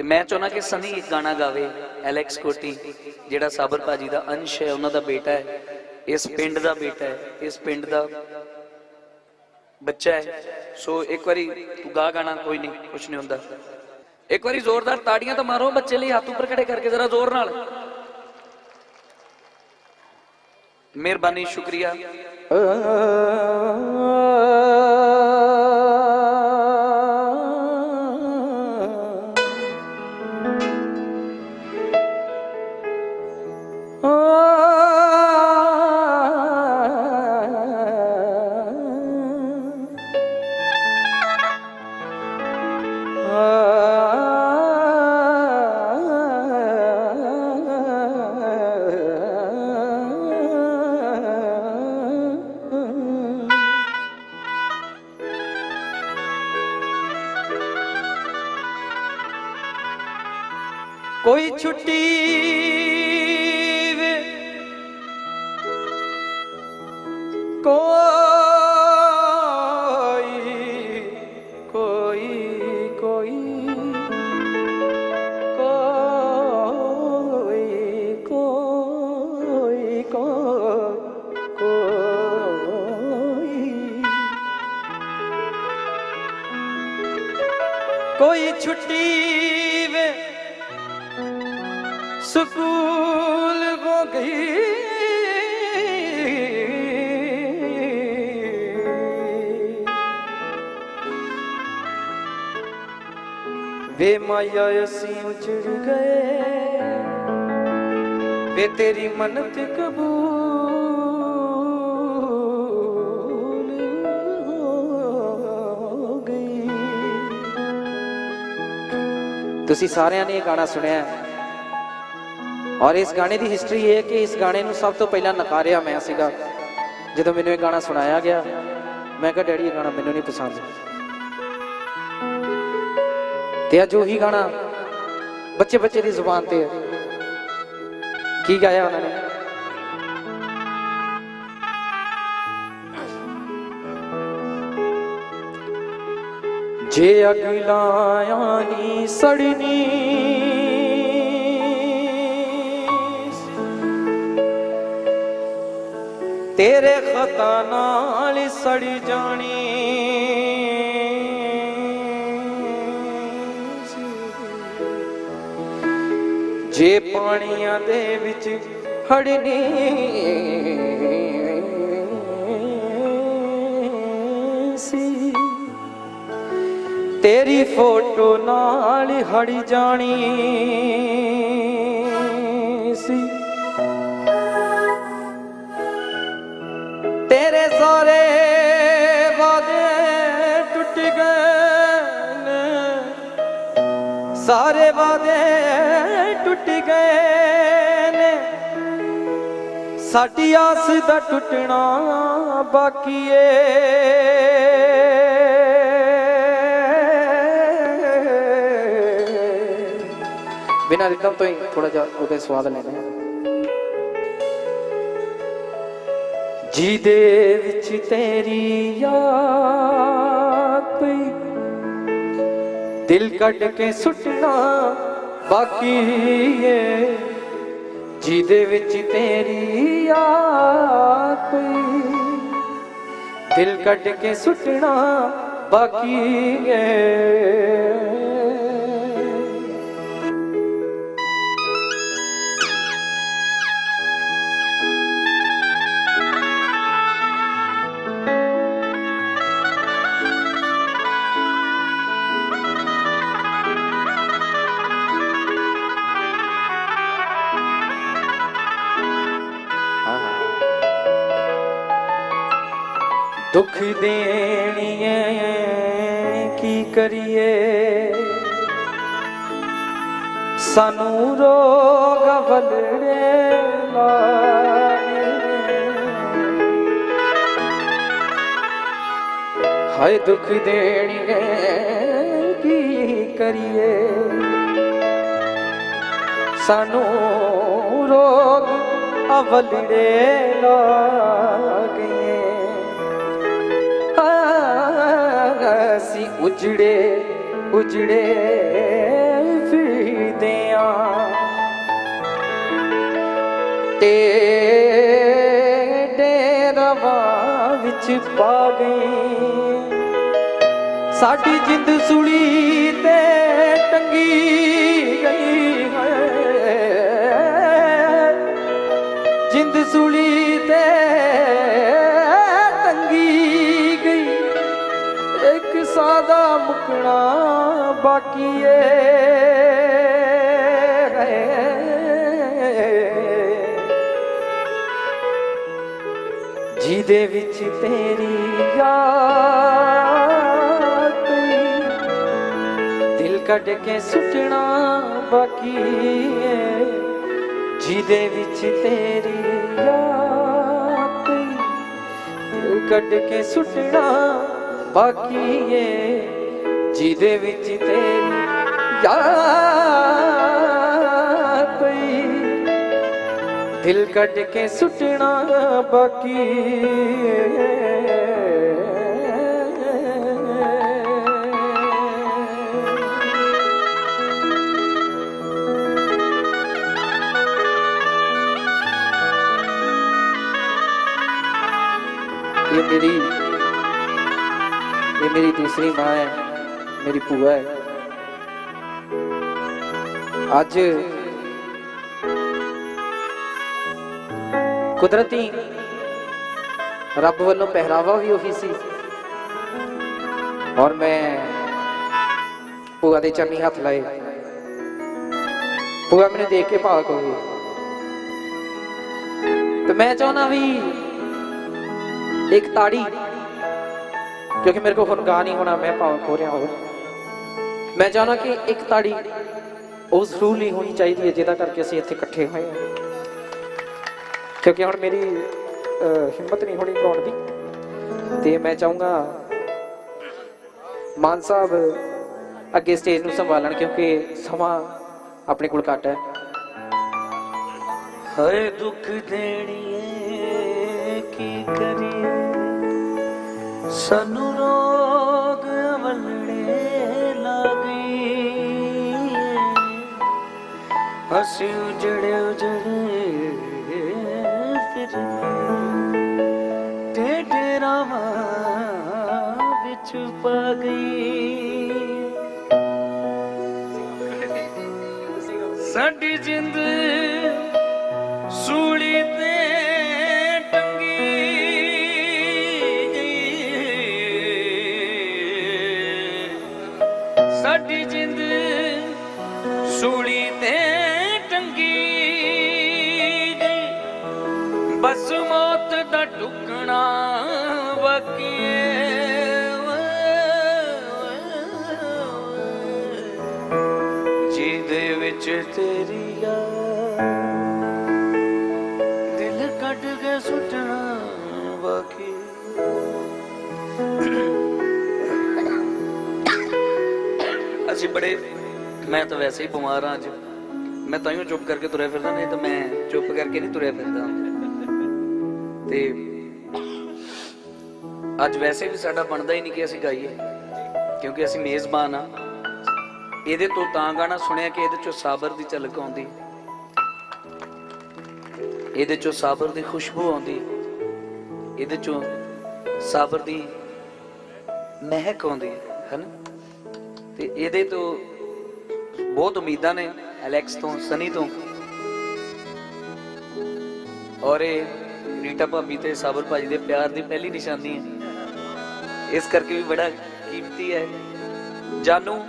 ਤੇ ਮੈਂ ਚਾਹੁੰਦਾ ਕਿ ਸਨੀ ਇੱਕ ਗਾਣਾ ਗਾਵੇ ਐਲੈਕਸ ਕੋਟੀ, ਜਿਹੜਾ ਸਾਬਰ ਭਾਜੀ ਦਾ ਅੰਸ਼ ਹੈ, ਉਹਨਾਂ ਦਾ ਬੇਟਾ ਹੈ। ਇਸ ਪਿੰਡ ਦਾ ਬੇਟਾ ਹੈ, ਇਸ ਪਿੰਡ ਦਾ ਬੱਚਾ ਹੈ। ਸੋ ਇੱਕ ਵਾਰੀ ਤੂੰ ਗਾ ਗਾਣਾ, ਕੋਈ ਨਹੀਂ, ਕੁਛ ਨਹੀਂ ਹੁੰਦਾ। ਇੱਕ ਵਾਰੀ ਜ਼ੋਰਦਾਰ ਤਾੜੀਆਂ ਤਾਂ ਮਾਰੋ, ਬੱਚੇ ਲਈ ਹੱਥ ਉੱਪਰ ਖੜੇ ਕਰਕੇ ਜ਼ਰਾ ਜ਼ੋਰ ਨਾਲ। ਮਿਹਰਬਾਨੀ, ਸ਼ੁਕਰੀਆ। ਕੋਈ ਛੁੱਟੀ ਵੇ ਕੋਈ ਕੋਈ ਕੋਈ ਕੋਈ ਕੋਈ ਕੋਈ ਕੋਈ ਛੁੱਟੀ ਵੇ ਸਕੂਲ ਹੋ ਗਈ। ਵੇ ਮਾਇਆ ਅਸੀਂ ਉਜੜ ਗਏ। ਵੇ ਤੇਰੀ ਮਨਤ ਕਬੂਲ ਹੋ ਗਈ। ਤੁਸੀਂ ਸਾਰਿਆਂ ਨੇ ਇਹ ਗਾਣਾ ਸੁਣਿਆ ਔਰ ਇਸ ਗਾਣੇ ਦੀ ਹਿਸਟਰੀ ਇਹ ਹੈ ਕਿ ਇਸ ਗਾਣੇ ਨੂੰ ਸਭ ਤੋਂ ਪਹਿਲਾਂ ਨਕਾਰਿਆ ਮੈਂ ਸੀਗਾ। ਜਦੋਂ ਮੈਨੂੰ ਇਹ ਗਾਣਾ ਸੁਣਾਇਆ ਗਿਆ, ਮੈਂ ਕਿਹਾ, ਡੈਡੀ, ਇਹ ਗਾਣਾ ਮੈਨੂੰ ਨਹੀਂ ਪਸੰਦ। ਤੇ ਅੱਜ ਉਹੀ ਗਾਣਾ ਬੱਚੇ ਬੱਚੇ ਦੀ ਜ਼ੁਬਾਨ ਤੇ ਹੈ। ਕੀ ਗਾਇਆ ਉਹਨਾਂ ਨੇ? ਜੇ ਅਗਲਾਇਆ ਨੀ ਸੜਨੀ ਤੇਰੇ ਖਤਾ ਨਾਲ ਸੜ ਜਾਣੀ। ਜੇ ਪਾਣੀਆਂ ਦੇ ਵਿੱਚ ਹੜਨੀ ਸੀ, ਤੇਰੀ ਫੋਟੋ ਨਾਲ ਹੜ ਜਾਣੀ ਸੀ। ਸਾਰੇ ਵਾਦੇ ਟੁੱਟ ਗਏ ਨੇ। ਸਾਡੀ ਆਸ ਦਾ ਟੁੱਟਣਾ ਬਾਕੀ ਏ। ਬਿਨਾਂ ਰਿਦਮ ਤੋਂ ਹੀ ਥੋੜਾ ਜਿਹਾ ਉਹਦੇ ਸਵਾਦ ਲੈਣੇ ਆ ਜਿਹਦੇ ਵਿੱਚ ਤੇਰੀ ਯਾਦ ਪਈ। ਦਿਲ ਕੱਢ ਕੇ ਸੁੱਟਣਾ ਬਾਕੀ ਏ, ਜਿਹਦੇ ਵਿੱਚ ਤੇਰੀ ਯਾਦ ਦਿਲ ਕੱਢ ਕੇ ਸੁੱਟਣਾ ਬਾਕੀ ਏ। ਦੁੱਖ ਦੇਣੀਏ, ਕੀ ਕਰੀਏ? ਸਾਨੂੰ ਰੋਗ ਵਲੜੇ ਲਾਗੇ। ਹਾਏ ਦੁੱਖ ਦੇਣੀਏ, ਕੀ ਕਰੀਏ? ਸਾਨੂੰ ਰੋਗ ਅਵਲੜੇ ਲਾਗੇ। ਉਜੜੇ ਉਜੜੇ ਫਿਰ ਫਿਰਦਿਆਂ। ਟੇਡੇ ਰਵਾਂ ਵਿੱਚ ਪਾ ਗਈ। ਸਾਡੀ ਜਿੰਦ ਸੁਲੀ ਤੇ ਟੰਗੀ ਗਈ ਹੈ। ਜਿੰਦ ਸੁਲੀ ਤੇ ਸਾਦਾ ਮੁਕਣਾ ਬਾਕੀ ਏ ਜਿਹਦੇ ਵਿੱਚ ਤੇਰੀ ਯਾਦ ਦਿਲ ਕੱਢ ਕੇ ਸੁੱਟਣਾ ਬਾਕੀ ਏ। ਜਿਹਦੇ ਵਿੱਚ ਤੇਰੀ ਯਾਦ ਦਿਲ ਕੱਢ ਕੇ ਸੁੱਟਣਾ ਬਾਕੀ ਏ। ਜਿਹਦੇ ਵਿੱਚ ਤੇਰੀ ਯਾਦ ਪਈ। ਦਿਲ ਕੱਢ ਕੇ ਸੁੱਟਣਾ ਬਾਕੀ ਇਹ ਮੇਰੀ ਇਹ ਮੇਰੀ ਦੂਸਰੀ ਮਾਂ ਹੈ। ਮੇਰੀ ਭੂਆ ਹੈ। ਅੱਜ ਕੁਦਰਤੀ ਰੱਬ ਵੱਲੋਂ ਪਹਿਰਾਵਾ ਵੀ ਉਹੀ ਸੀ। ਔਰ ਮੈਂ ਭੂਆ ਦੇ ਚਰਨੀ ਹੱਥ ਲਾਏ। ਭੂਆ ਮੈਨੂੰ ਦੇਖ ਕੇ ਭਾਵਕ ਹੋ ਗਈ। ਤੇ ਮੈਂ ਚਾਹੁੰਦਾ ਵੀ ਇੱਕ ਤਾੜੀ, ਕਿਉਂਕਿ ਮੇਰੇ ਕੋਲ ਹੁਣ ਗਾ ਨਹੀਂ ਹੋਣਾ, ਮੈਂ ਭਾਵਕ ਹੋ ਰਿਹਾ ਹਾਂ ਮੈਂ ਚਾਹੁੰਦਾ ਕਿ ਇੱਕ ਤਾੜੀ ਉਹ ਜ਼ਰੂਰ ਨਹੀਂ ਹੋਣੀ ਚਾਹੀਦੀ ਹੈ, ਜਿਹਦਾ ਕਰਕੇ ਅਸੀਂ ਇੱਥੇ ਇਕੱਠੇ ਹੋਏ ਹਾਂ। ਕਿਉਂਕਿ ਹੁਣ ਮੇਰੀ ਹਿੰਮਤ ਨਹੀਂ ਹੋਣੀ ਗਾਉਣ ਦੀ। ਤੇ ਮੈਂ ਚਾਹੂੰਗਾ ਮਾਨ ਸਾਹਿਬ ਅੱਗੇ ਸਟੇਜ ਨੂੰ ਸੰਭਾਲਣ, ਕਿਉਂਕਿ ਸਮਾਂ ਆਪਣੇ ਕੋਲ ਘੱਟ ਹੈ। ਹਏ ਦੁੱਖ ਦੇਣੀਏ, ਕੀ ਕਰੀਏ? ਸਾਨੂੰ ਰੋਗ ਅਸੀਂ ਉਜੜੇ ਉਜੜੇ ਫਿਰ ਟੇਡੇ ਰਾਵਾਂ ਵਿੱਚ ਪਾ ਗਈ। ਸਾਡੀ ਜ਼ਿੰਦਗੀ ਬਸ ਮੌਤ ਦਾ ਟੁਕਣਾ ਬਾਕੀ ਜਿਹਦੇ ਵਿੱਚ ਤੇਰੀ ਯਾਦ ਦਿਲ ਕੱਢ ਕੇ ਸੁੱਟਣਾ ਬਾਕੀ ਅਸੀਂ ਬੜੇ, ਮੈਂ ਤਾਂ ਵੈਸੇ ਹੀ ਬਿਮਾਰ ਹਾਂ ਅੱਜ। ਮੈਂ ਤਾਂ ਹੀ ਚੁੱਪ ਕਰਕੇ ਤੁਰਿਆ ਫਿਰਦਾ, ਨਹੀਂ ਤਾਂ ਮੈਂ ਚੁੱਪ ਕਰਕੇ ਨਹੀਂ ਤੁਰਿਆ ਫਿਰਦਾ। ਤੇ ਅੱਜ ਵੈਸੇ ਵੀ ਸਾਡਾ ਬਣਦਾ ਹੀ ਨਹੀਂ ਕਿ ਅਸੀਂ ਗਾਈਏ, ਕਿਉਂਕਿ ਅਸੀਂ ਮੇਜ਼ਬਾਨ ਆ। ਇਹਦੇ ਤੋਂ ਤਾਂ ਗਾਣਾ ਸੁਣਿਆ ਕਿ ਇਹਦੇ ਚੋਂ ਸਾਬਰ ਦੀ ਝਲਕ ਆਉਂਦੀ, ਇਹਦੇ ਚੋਂ ਸਾਬਰ ਦੀ ਖੁਸ਼ਬੂ ਆਉਂਦੀ, ਇਹਦੇ ਚੋਂ ਸਾਬਰ ਦੀ ਮਹਿਕ ਆਉਂਦੀ ਹੈ ਨਾ ਤੇ ਇਹਦੇ ਤੋਂ ਬਹੁਤ ਉਮੀਦਾਂ ਨੇ ਅਲੈਕਸ ਤੋਂ, ਸਨੀ ਤੋਂ। ਔਰ ਇਹ ਰੀਟਾ ਭਾਬੀ ਤੇ ਸਾਬਰ ਭਾਜੀ ਦੇ ਪਿਆਰ ਦੀ ਪਹਿਲੀ ਨਿਸ਼ਾਨੀ ਹੈ। ਇਸ ਕਰਕੇ ਵੀ ਬੜਾ ਕੀਮਤੀ ਹੈ। ਜਾਨੂ